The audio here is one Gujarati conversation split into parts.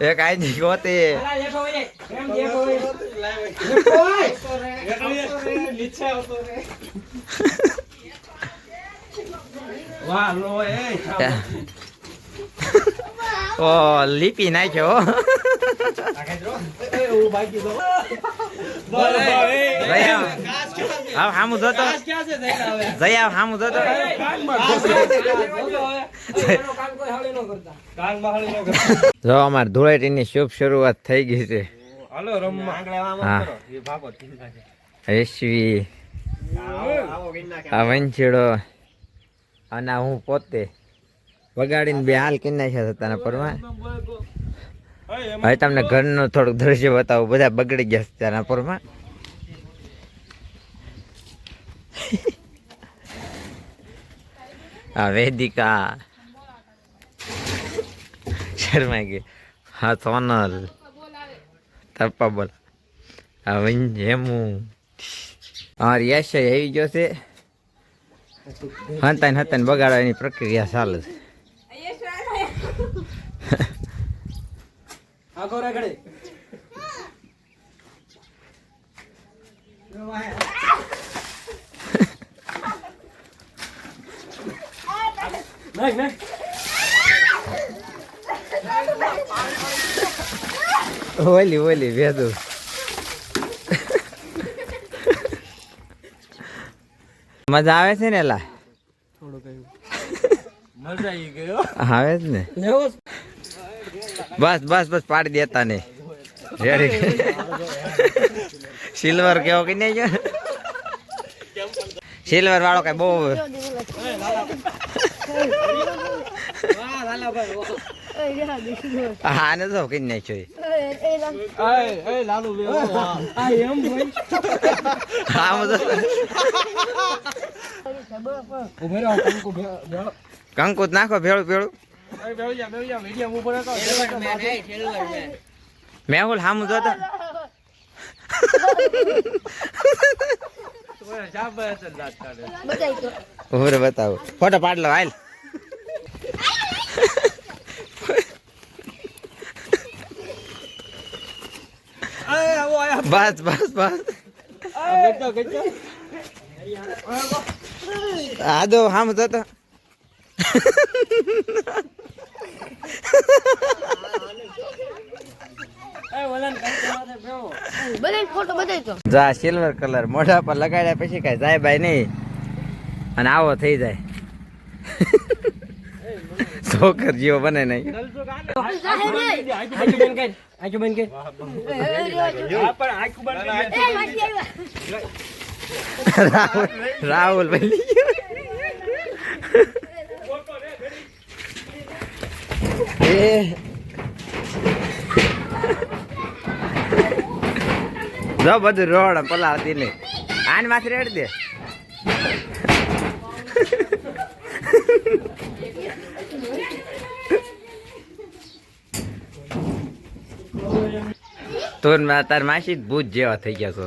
એક આઈ જી ગોતે ઓ લીપી નાખ્યો જયા હા હામું જોતો. જયા હામું જોતો. જો અમાર ધૂળેટીની શુભ શરૂઆત થઈ ગઈ છે. હાલો રમવા. હા. એ આ વંચીડો અને હું પોતે વગાડીને બે હાલ કિન્ના છે હતા તારા પરમાં. હવે તમને ઘરનું થોડુંક દ્રશ્ય બતાવું. બધા બગડી ગયા છે તારા પરમાં. વેદિકા. શર્મા ગઈ. હા સોનલ. તપ્પા બોલ. હવે હેમુ હા યશ આવી ગયો છે. હંતા ને હંતા બગાડવાની પ્રક્રિયા ચાલે છે. આગો રગડે નહીં નહીં. ઓલી ઓલી વેદુ. મજા આવે છે ને મજા આવી ગયો આવે જ ને. બસ બસ બસ પાડી દેતા ને રેડી સિલ્વર કેવો કે નહીં સિલ્વર વાળો કઈ બહુ હા ને તો કઈ નાખ્યો એ એ લાલુ બે આ એમ ભાઈ હા મજા ઉભે રહો કંકુ ભેળો કંકુ જ નાખો ભેળું ભેળું. મેહુલ હામું જોતો. ઉભરે બતાવો. ફોટો પાડ લો હાલ. બસ બસ બસ. બધાય તો જા સિલ્વર કલર મોઢા પર લગાડ્યા પછી કઈ જાય ભાઈ નહીં. અને આવો થઈ જાય. છોકર જેવો બને નહીં. રાહુલ ભાઈ. જો બધું રોડ પલાવતી ને આને માથે રેડ દે. તું તાર માસી ભૂત જેવા થઈ ગયા છો.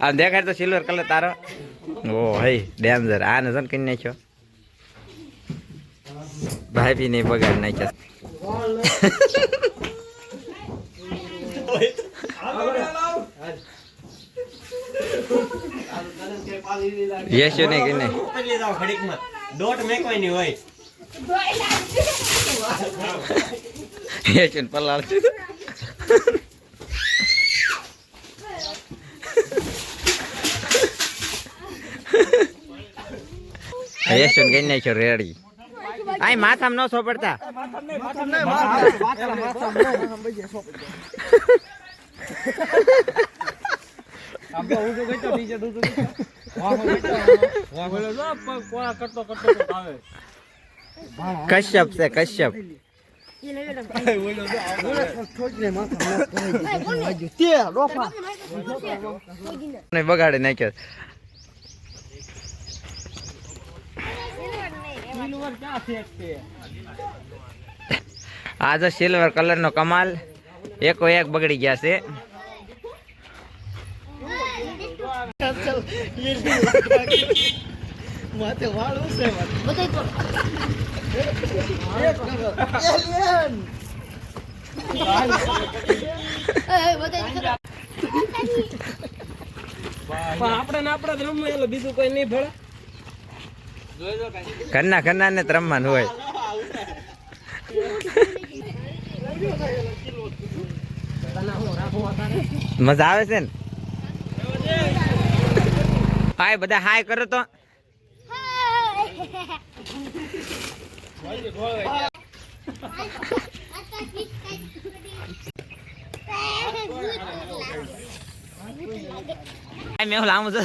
આમ દેખાય તો સિલ્વર કલર તારો? ઓ, હઈ ડેન્જર આને જન કરી નાખ્યો? ભાઈ બી નહીં બગાડ નાખ્યા. યશો ને કે નહીં? પેલી જાવ ઘડીકમાં. દોટ મેકવાની હોય. યશો ને પલાળ. યશો ને કઈ નાખ્યો રેડી. આય માથામાં ન સોપડતા. આપણે ઊંધો ગચ્ચો નીચે ઊંધો તો બીજે ગચ્ચો કશ્યપ છે કશ્યપ. બગાડી નાખ્યો. સિલ્વર કલર નો કમાલ. એકો એક બગડી ગયા છે. બધાય તો એ, એ, બધાય પણ આપણે ને આપણે જ રમવું એટલે બીજું કોઈ નહીં ભળે ઘરના ઘરના ને જ રમવાનું હોય. મજા આવે છે ને? હાય બધા હાય કરો તો. મેં આમ જો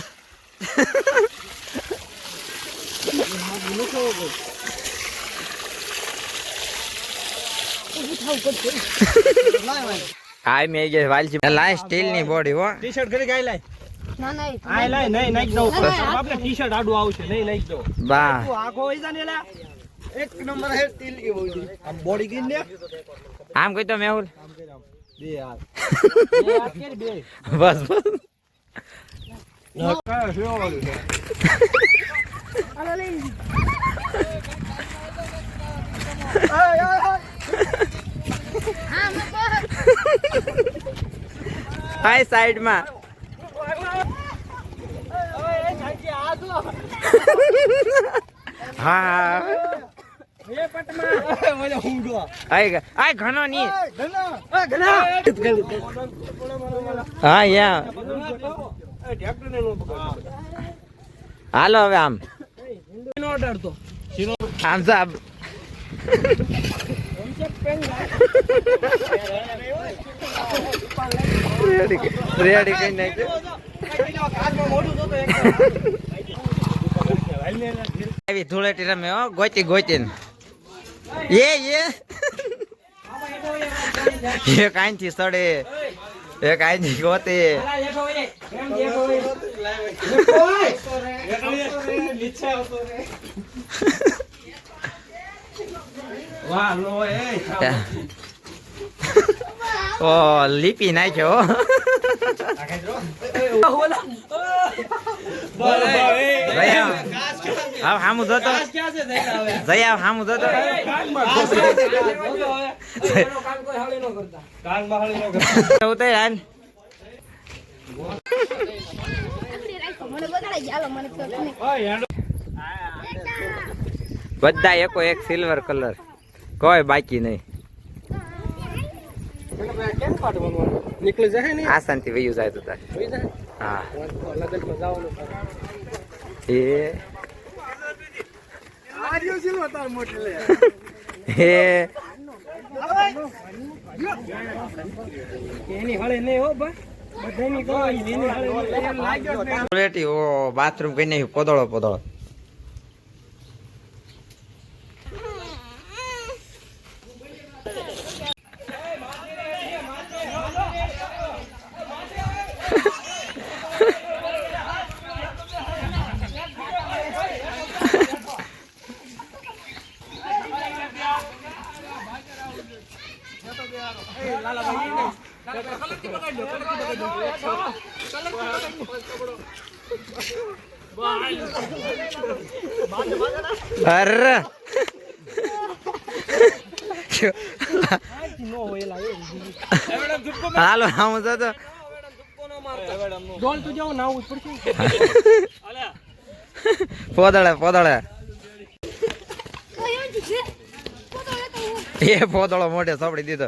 હાય મેં લાય સ્ટીલની બોડી હો. ટી શર્ટ કરી ગાય લાય. આય લાય નહીં. નાખ ના, આપણે ટી શર્ટ આડું આવશે નહીં નાખ દઉં. બા. આખો હોય જા લા એક નંબર હે તિલ કે બોડી આમ બોડી ગઈ ને આમ કહી તો મેહુલ. બે હાથ બે હાથ કે બે બસ બસ. કયો શું વાળું છે? હાલો લઈ લી. હા હાય સાઈડમાં હા ઘણો ની હા. યા હાલો હવે આમ સાહેબ રેડી કઈ નાખ્યું આવી ધૂળેટી રમે હો ગોતી ગોતીને એ એ એક આઈથી સડે એક આઈથી ગોતે વાહ લો એ ઓ લીપી નાખ્યો હો. જયા હા જો તો. જઈ હામું હામુ જો તો. બધા એકો એક સિલ્વર કલર કોઈ બાકી નહીં. નીકળી જાય ને આસાનથી વયું જાય? તો તાર હા જવાનું. એ એ એની હળે નહીં હો ભાઈ ઓ બાથરૂમ કઈ નહીં પોદળો પોદળો. અર. હાલો આમ તો તું પોદળે પોદળે. એ પોદળો મોઢે સાંભળી દીધો.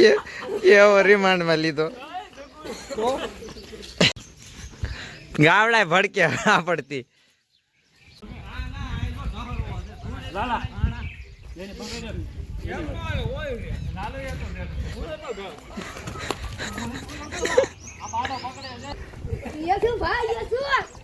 એ એવો રિમાન્ડમાં લીધો ગાવડા ભડકે આ પડતી ભાઈ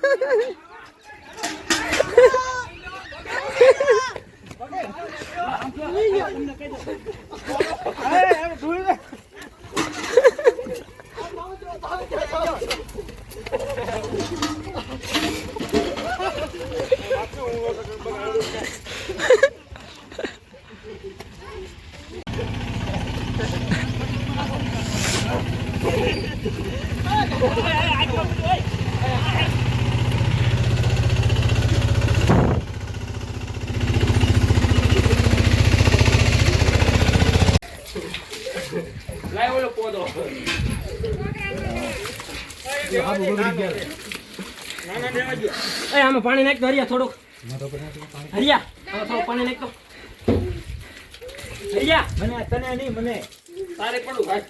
એ આમાં પાણી નાખતો હરિયા થોડુંક. હરિયા આમાં થોડું પાણી નાખતો હરિયા. મને તને નહીં મને તારે પડું ભાઈ